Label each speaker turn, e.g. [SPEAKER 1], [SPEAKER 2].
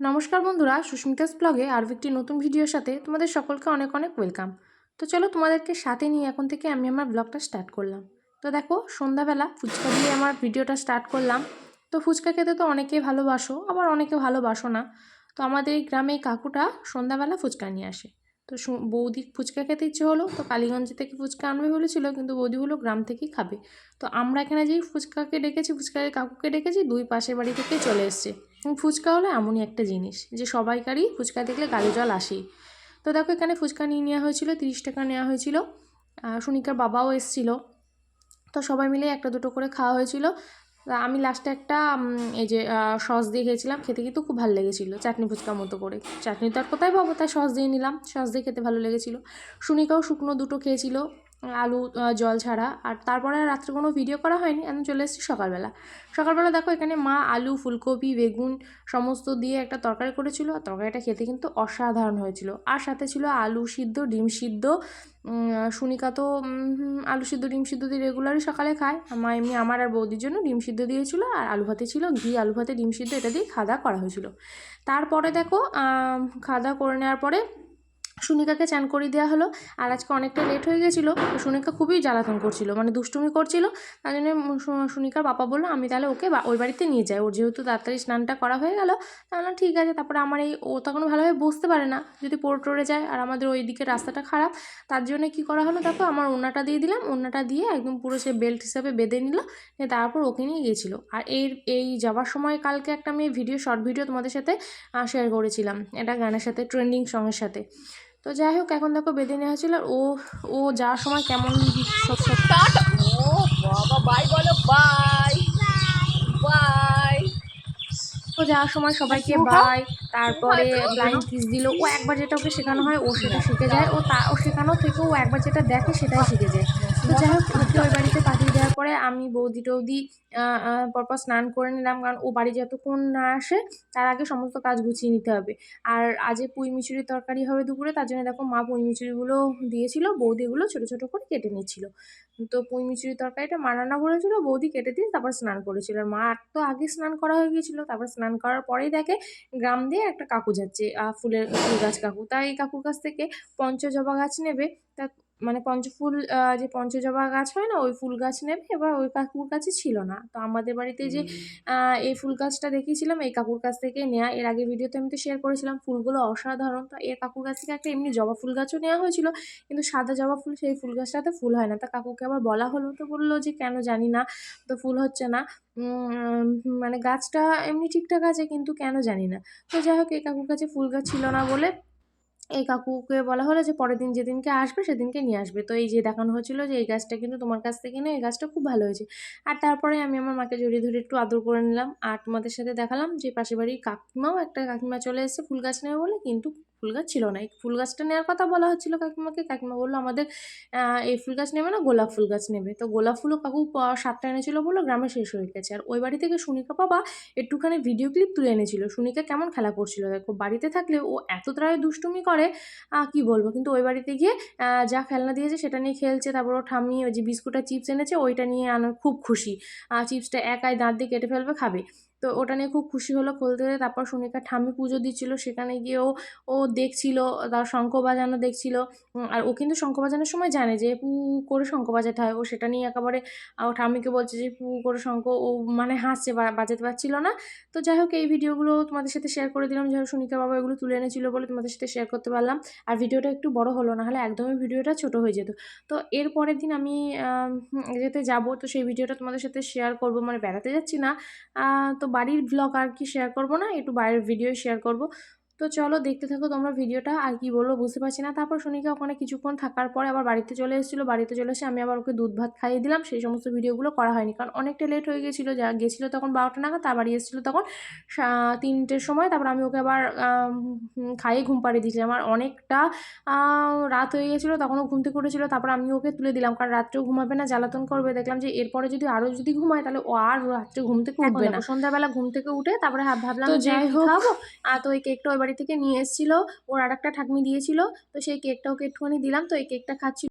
[SPEAKER 1] নমস্কার বন্ধুরা, সুস্মিতাস ব্লগে আরও একটি নতুন ভিডিওর সাথে তোমাদের সকলকে অনেক অনেক ওয়েলকাম। তো চলো তোমাদেরকে সাথে নিয়ে এখন থেকে আমি আমার ব্লগটা স্টার্ট করলাম। তো দেখো, সন্ধ্যাবেলা ফুচকা দিয়ে আমার ভিডিওটা স্টার্ট করলাম। তো ফুচকা খেতে তো অনেকে ভালোবাসো, আবার অনেকে ভালোবাসো না। তো আমাদের এই গ্রামে কাকুটা সন্ধ্যাবেলা ফুচকা নিয়ে আসে। তো বৌদি ফুচকা খেতে ইচ্ছে হলো, তো কালীগঞ্জ থেকে ফুচকা আনবে বলেছিল, কিন্তু বৌদি হলো গ্রাম থেকেই খাবে। তো আমরা এখানে যেই ফুচকাকে ডেকেছি, ফুচকাকে কাকুকে ডেকেছি, দুই পাশের বাড়ি থেকে চলে এসছে। ফুচকা হলো এমনই একটা জিনিস যে সবাইকারই ফুচকা দেখলে গালে জল আসেই। তো দেখো এখানে ফুচকা নিয়ে নেওয়া হয়েছিল, তিরিশ টাকা নেওয়া হয়েছিল। সুনিকার বাবাও এসেছিল। তো সবাই মিলে একটা দুটো করে খাওয়া হয়েছিল। আমি লাস্টে একটা এই যে সস দিয়ে খেয়েছিলাম, খেতে কিন্তু খুব ভালো লেগেছিলো, চাটনি ফুচকার মতো করে। চাটনি তো আর কোথায় পাবো? তাই সস দিয়ে নিলাম সস দিয়ে খেতে ভালো লেগেছিলো। সুনিকাও শুকনো দুটো খেয়েছিল। আলু জল ছাড়া। আর তারপরে রাত্রে কোনো ভিডিও করা হয়নি, আমি চলে এসেছি সকালবেলা। সকালবেলা দেখো, এখানে মা আলু, ফুলকপি, বেগুন সমস্ত দিয়ে একটা তরকারি করেছিল। আর তরকারিটা খেতে কিন্তু অসাধারণ হয়েছিল। আর সাথে ছিল আলু সিদ্ধ, ডিম সিদ্ধ। সুনিকা তো আলু সিদ্ধ, ডিম সিদ্ধ দিয়ে রেগুলারই সকালে খায়। আমার এমনি আমার আর বৌদির জন্য ডিম সিদ্ধ দিয়েছিল। আর আলু ভাতে ছিল ঘি, আলু ভাতে ডিম সিদ্ধ, এটা দিয়ে খাওয়া করা হয়েছিল। তারপরে দেখো খাওয়া করে নেওয়ার পরে সুনিকাকে চান করিয়ে দেওয়া হলো। আর আজকে অনেকটা লেট হয়ে গেছিল সুনিকা খুবই জ্বালাতন করছিল মানে দুষ্টুমি করছিল। তার জন্য সুনিকার বাবা বলল, আমি তাহলে ওকে ওই বাড়িতে নিয়ে যাই। ওর যেহেতু তাড়াতাড়ি স্নানটা করা হয়ে গেল তাহলে ঠিক আছে, তারপরে আমার এই, ও তখন ভালোভাবে বসতে পারে না। যদি পড়ে, টরে যায় আর আমাদের ওই দিকে রাস্তাটা খারাপ, তার জন্য কি করা হলো দেখো, আমার ওনাটা দিয়ে দিলাম। ওনাটা দিয়ে একদম পুরো সে বেল্ট হিসাবে বেঁধে নিল তারপর ওকে নিয়ে গিয়েছিল আর এর, এই যাওয়ার সময় কালকে একটা আমি ভিডিও শর্ট ভিডিও তোমাদের সাথে শেয়ার করেছিলাম। এটা গানের সাথে ট্রেন্ডিং সঙের সাথে। তো যাই হোক এখন দেখো বেঁধে নেওয়া হয়েছিল ও ও যাওয়ার সময় কেমন
[SPEAKER 2] ও বাবা বাই বলো বাই বাই
[SPEAKER 1] ও যাওয়ার সময় সবাইকে বাই তারপরে ব্লাইন্ড কিস দিল। ও একবার যেটা ওকে শেখানো হয় ও সেটা শিখে যায়। ও তা ও শেখানো থেকে ও একবার যেটা দেখে সেটাই শিখে যায়। তো যাই হোক ওকে ওই বাড়িতে পাঠিয়ে দেওয়ার পরে আমি বৌদি টৌদি পরপর স্নান করে নিলাম। কারণ ও বাড়ি যতক্ষণ না আসে, তার আগে সমস্ত কাজ গুছিয়ে নিতে হবে। আর আজে পুঁই মিচুরির তরকারি হবে দুপুরে, তার জন্য দেখো মা পুঁই মিচুরিগুলো দিয়েছিল বৌদিগুলো ছোটো ছোটো করে কেটে নিচ্ছিল তো পুঁই মিচুরির তরকারিটা মা রান্না করেছিল, বৌদি কেটে দিয়ে তারপর স্নান করেছিল। আর মা তো আগে স্নান করা হয়ে গিয়েছিল, তারপর স্নান করার পরেই দেখে গ্রাম দিয়ে একটা কাকু যাচ্ছে ফুলের, ফুল গাছ কাকু। তাই এই কাকুর কাছ থেকে পঞ্চজবা গাছ নেবে, তা মানে পঞ্চফুল যে পঞ্চজবা গাছ হয় না ওই ফুল গাছ নেবে এবার ওই কাকুর কাছে ছিল না। তো আমাদের বাড়িতে যে এই ফুল গাছটা দেখিয়েছিলাম এই কাকুর কাছ থেকে নেওয়া এর আগে ভিডিওতে আমি তো শেয়ার করেছিলাম ফুলগুলো অসাধারণ। তো এই কাকুর কাছ থেকে একটা এমনি জবা ফুল গাছও নেওয়া হয়েছিল কিন্তু সাদা জবা ফুল সেই ফুল গাছটাতে ফুল হয় না। তা কাকুকে আবার বলা হলো তো বলল যে কেন জানি না তো ফুল হচ্ছে না। মানে গাছটা এমনি ঠিকঠাক আছে কিন্তু কেন জানি না? তো যাই হোক এই কাকুর কাছে ফুল গাছ ছিল না বলে এই কাকুকে বলা হলো যে পরের দিন যেদিনকে আসবে সেদিনকে নিয়ে আসবে। তো এই যে দেখানো হয়েছিল যে এই গাছটা কিন্তু তোমার কাছ থেকে না এই গাছটা খুব ভালো হয়েছে। আর তারপরে আমি আমার মাকে জড়িয়ে ধরে একটু আদর করে নিলাম। আর তোমাদের সাথে দেখালাম যে পাশের বাড়ির কাকিমাও একটা কাকিমা চলে এসেছে, ফুল গাছ নেবে বলে, কিন্তু ফুল গাছ ছিল না। এই ফুল গাছটা নেওয়ার কথা বলা হচ্ছিল কাকিমাকে। কাকিমা বলল, আমাদের এই ফুল গাছ নেবে না, গোলাপ ফুল গাছ নেবে। তো গোলাপ ফুলও কাকু সাতটা এনেছিল বলে গ্রামে শেষ হয়ে গেছে। আর ওই বাড়ি থেকে সুনিকা বাবা একটুখানি ভিডিও ক্লিপ তুলে এনেছিল। সুনিকা কেমন খেলা করছিল? দেখো, বাড়িতে থাকলে ও এত তারাই দুষ্টুমি করে কি বলব? কিন্তু ওই বাড়িতে গিয়ে যা খেলনা দিয়েছে সেটা নিয়ে খেলছে। তারপর ও ঠাম্মি ওই যে বিস্কুট আর চিপস এনেছে, ওইটা নিয়ে আনো খুব খুশি। চিপসটা একাই দাঁত দিয়ে কেটে ফেলবে, খাবে। তো ওটা নিয়ে খুব খুশি হলো খুলতে তারপর সুনিকা ঠাম্মি পুজো দিচ্ছিল সেখানে গিয়ে ও ও দেখছিল তার শঙ্খ বাজানো দেখছিল। আর ও কিন্তু শঙ্খ বাজানোর সময় জানে যে পু করে শঙ্খ বাজাতে হয়। ও সেটা নিয়ে একেবারে ও ঠাম্মিকে বলছে যে পু করে শঙ্খ ও মানে হাসছে বাজাতে পারছিল না। তো যাই হোক এই ভিডিওগুলো তোমাদের সাথে শেয়ার করে দিলাম। যাই হোক সুনিকা বাবা এগুলো তুলে এনেছিল বলে তোমাদের সাথে শেয়ার করতে পারলাম। আর ভিডিওটা একটু বড় হলো না হলে একদমই ভিডিওটা ছোট হয়ে যেত। তো এর পরের দিন আম, যেতে যাব। তো সেই ভিডিওটা তোমাদের সাথে শেয়ার করব। মানে বেড়াতে যাচ্ছি না। তো বাড়ির ব্লগ আর কি শেয়ার করব না একটু বাইরের ভিডিও শেয়ার করব। তো চলো দেখতে থাকো তোমরা ভিডিওটা আর কি বলব বুঝতে পারছি না। তারপর সুনিকা ওখানে কিছুক্ষণ থাকার পরে আবার বাড়িতে চলে এসেছিল। বাড়িতে চলে এসে আমি আবার ওকে দুধ ভাত খাইয়ে দিলাম। সেই সমস্ত ভিডিওগুলো করা হয়নি। কারণ অনেকটা লেট হয়ে গেছিল। যা গেছিল তখন বারোটা নাগাদ তার বাড়ি এসেছিল তখন তিনটের সময়। তারপর আমি ওকে আবার খাইয়ে ঘুম পাড়িয়ে দিয়েছিলাম। আমার অনেকটা রাত হয়ে গেছিল তখনও ঘুম থেকে উঠেছিল। তারপর আমি ওকে তুলে দিলাম। কারণ রাত্রেও ঘুমাবে না জ্বালাতন করবে। দেখলাম যে এরপরে যদি আরও যদি ঘুমায় তাহলে ও আর রাত্রে ঘুম থেকে উঠবে না। সন্ধ্যাবেলা ঘুম থেকে উঠে তারপরে ভাব- ভাবলাম যে যাই হোক, আর তো ওই কেকটা বাড়ি থেকে নিয়ে এসেছিল। ওর আর একটা ঠাকমি দিয়েছিল। তো সেই কেকটা ওকে একটুখানি দিলাম। তো এই কেকটা খাচ্ছিল